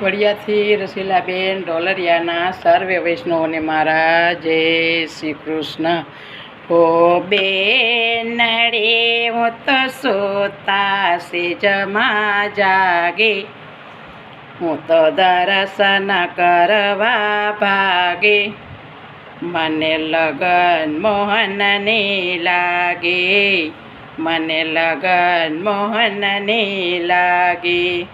વડિયાથી રસીલાબેન ડોલરિયાના સર્વે વૈષ્ણવને મારા જય શ્રી કૃષ્ણ. હો બેનડે હું તો સોતા સેજમાં જાગે. હું તો દર્શન કરવા ભાગે. મને લગન મોહનને લાગે. મને લગન મોહનને લાગે.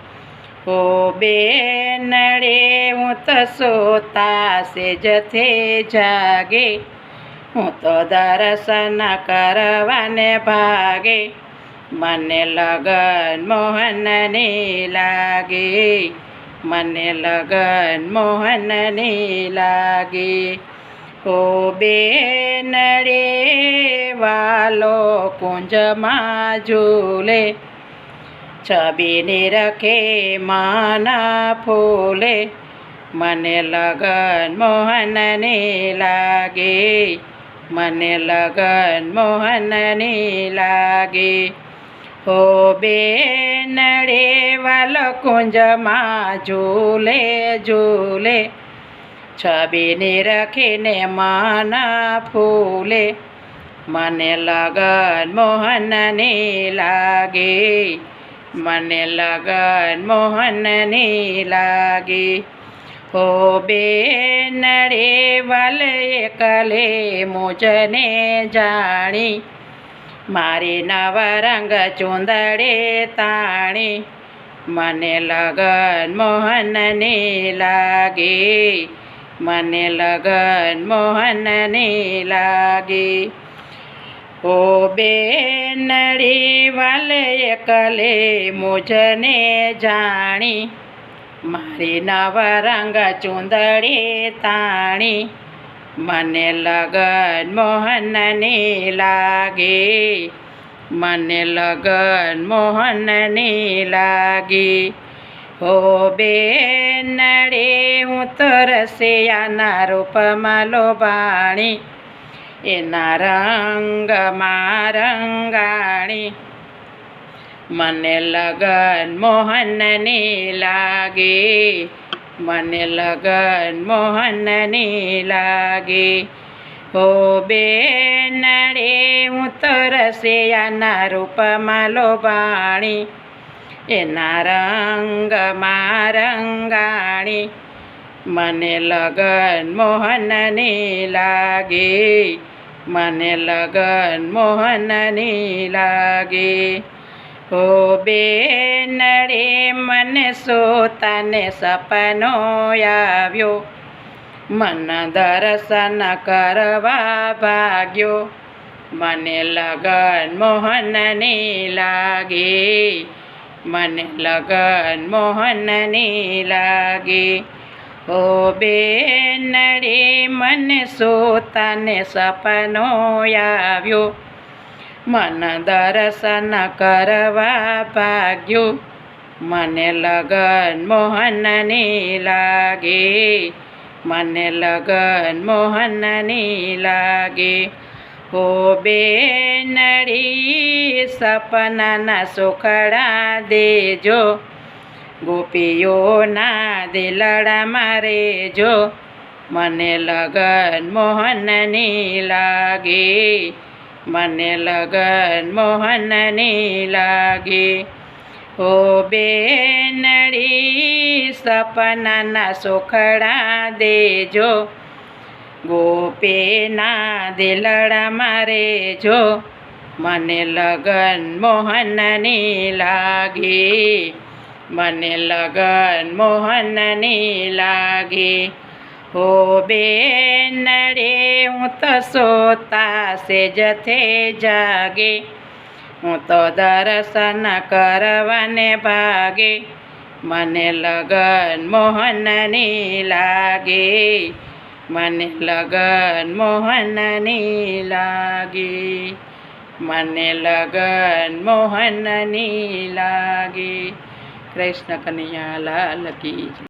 ઓ બેનડે હું તો સોતા સેજથે જાગે. હું તો દર્શન કરવાને ભાગે. મને લગન મોહનને લાગે. મને લગન મોહનને લાગે. ઓ બેનડે વાલો કુંજમાં ઝૂલે. છબીને રખે માના ફૂલે. મને લગન મોહનને લાગે. મને લગન મોહનને લાગે. હો બેન રેવાલ કુંજમાં ઝૂલે ઝૂલે. છબીને રખીને માના ફૂલે. મને લગન મોહનને લાગે. મને લગન મોહનની લાગી. હો બેનડે વલ એકલે મોજને જાણી. મારી નવરંગ ચૂંદડે તાણી. મને લગન મોહનને લાગે. મને લગન મોહનને લાગે. ઓ બેનડી વાલે એકલે મુજને જાણી, મારી નવરંગ ચૂંદડી તાણી, મને લગન મોહનને લાગે, મને લગન મોહનને લાગી. હો બેનડે હું તો રૂપમાં લોભાણી એના રંગમાં રંગાણી મને લગન મોહનની લાગે. મને લગન મોહનની લાગે. હો બેનડે, હું તરસે આના રૂપમાં લોબાણી એના રંગમાં રંગાણી મને લગન મોહનની લાગે, મને લગન મોહનની લાગે. હો બેનડે મને સોતાને સપનો આવ્યો, મન દર્શન કરવા ભાગ્યો. મને લગન મોહનની લાગે, મને લગન મોહનની લાગે. ઓ બેનડે, મને સોતાને સપનો આવ્યો. મન દર્શન કરવા ભાગ્યું. મને લગન મોહનની લાગે. મને લગન મોહનની લાગે. હો બેનડી, સપનાના સુખડા દેજો. ગોપીઓના દિલડા મારે જો. મને લગન મોહનની લાગે. મને લગન મોહનની લાગે. હો બેનડી, સપનાના સોખડા દેજો. ગોપીના દિલડા મારે જો. મને લગન મોહનની લાગે. મને લગન મોહનની લાગે. હો બેનડે હું તો સોતા સેજથે જાગે. હું તો દર્શન કરવાને ભાગે. મને લગન મોહનની લાગે. મને લગન મોહનની લાગે. મને લગન મોહનની લાગે. કૃષ્ણ કનૈયા લાલ કી જય.